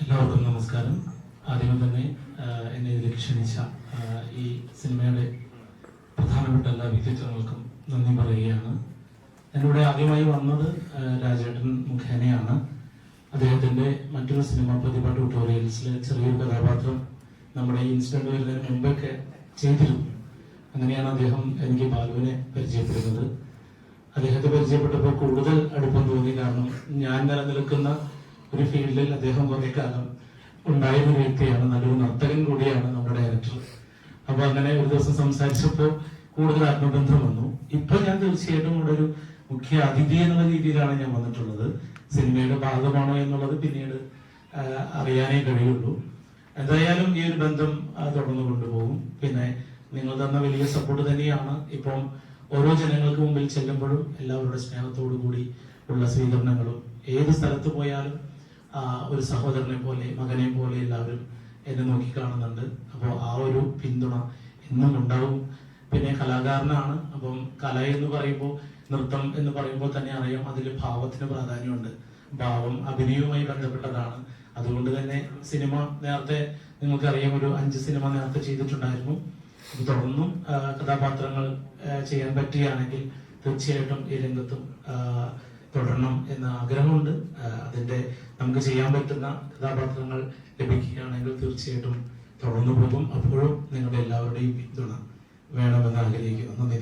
എല്ലാവർക്കും നമസ്കാരം. ആദ്യമേ തന്നെ എന്നെ ഇതിൽ ക്ഷണിച്ച ഈ സിനിമയുടെ പ്രധാനപ്പെട്ട എല്ലാ വ്യക്തിത്വങ്ങൾക്കും നന്ദി പറയുകയാണ്. എന്റെ കൂടെ ആദ്യമായി വന്നത് രാജേട്ടൻ മുഖേനയാണ്. അദ്ദേഹത്തിന്റെ മറ്റൊരു സിനിമ പ്രതിഭ ട്യൂട്ടോറിയൽസിലെ ചെറിയൊരു കഥാപാത്രം നമ്മുടെ ഇൻസിഡന്റ് വരുന്നതിന് മുമ്പൊക്കെ ചെയ്തിരുന്നു. അങ്ങനെയാണ് അദ്ദേഹം എനിക്ക് ബാലുവിനെ പരിചയപ്പെടുന്നത്. അദ്ദേഹത്തെ പരിചയപ്പെട്ടപ്പോൾ കൂടുതൽ അടുപ്പം തോന്നി. കാരണം ഞാൻ നിലനിൽക്കുന്ന ഒരു ഫീൽഡിൽ അദ്ദേഹം കുറെ കാലം ഉണ്ടായിരുന്ന വ്യക്തിയാണ്. നല്ലൊരു നർത്തകൻ കൂടിയാണ് നമ്മുടെ ഡയറക്ടർ അപ്പൊ അങ്ങനെ ഒരു ദിവസം സംസാരിച്ചപ്പോൾ കൂടുതൽ ആത്മബന്ധം വന്നു. ഇപ്പൊ ഞാൻ തീർച്ചയായിട്ടും ഇവിടെ ഒരു മുഖ്യ അതിഥി എന്നുള്ള രീതിയിലാണ് ഞാൻ വന്നിട്ടുള്ളത്. സിനിമയുടെ ഭാഗമാണോ എന്നുള്ളത് പിന്നീട് അറിയാനേ കഴിയുള്ളൂ. എന്തായാലും ഈ ഒരു ബന്ധം തുടർന്ന് കൊണ്ടുപോകും. പിന്നെ നിങ്ങൾ തന്ന വലിയ സപ്പോർട്ട് തന്നെയാണ്. ഇപ്പം ഓരോ ജനങ്ങൾക്ക് മുമ്പിൽ ചെല്ലുമ്പോഴും എല്ലാവരുടെ സ്നേഹത്തോടു കൂടി ഉള്ള സ്വീകരണങ്ങളും ഏത് സ്ഥലത്ത് പോയാലും ഒരു സഹോദരനെ പോലെ മകനെ പോലെ എല്ലാവരും എന്നെ നോക്കി കാണുന്നുണ്ട്. അപ്പോൾ ആ ഒരു പിന്തുണ എന്നും ഉണ്ടാവും. പിന്നെ കലാകാരനാണ്. അപ്പം കല എന്ന് പറയുമ്പോൾ നൃത്തം എന്ന് പറയുമ്പോൾ തന്നെ അറിയാം അതിൽ ഭാവത്തിന് പ്രാധാന്യമുണ്ട്. ഭാവം അഭിനയവുമായി ബന്ധപ്പെട്ടതാണ്. അതുകൊണ്ട് തന്നെ സിനിമ നേരത്തെ നിങ്ങൾക്കറിയാം ഒരു അഞ്ച് സിനിമ നേരത്തെ ചെയ്തിട്ടുണ്ടായിരുന്നു. തുടർന്നും കഥാപാത്രങ്ങൾ ചെയ്യാൻ പറ്റുകയാണെങ്കിൽ തീർച്ചയായിട്ടും ഈ രംഗത്തും തുടരണം എന്ന ആഗ്രഹമുണ്ട്. അതിന്റെ നമുക്ക് ചെയ്യാൻ പറ്റുന്ന കഥാപാത്രങ്ങൾ ലഭിക്കുകയാണെങ്കിൽ തീർച്ചയായിട്ടും തുടർന്നു പോകും. അപ്പോഴും നിങ്ങളുടെ എല്ലാവരുടെയും പിന്തുണ വേണമെന്ന് ആഗ്രഹിക്കുന്നു. നന്ദി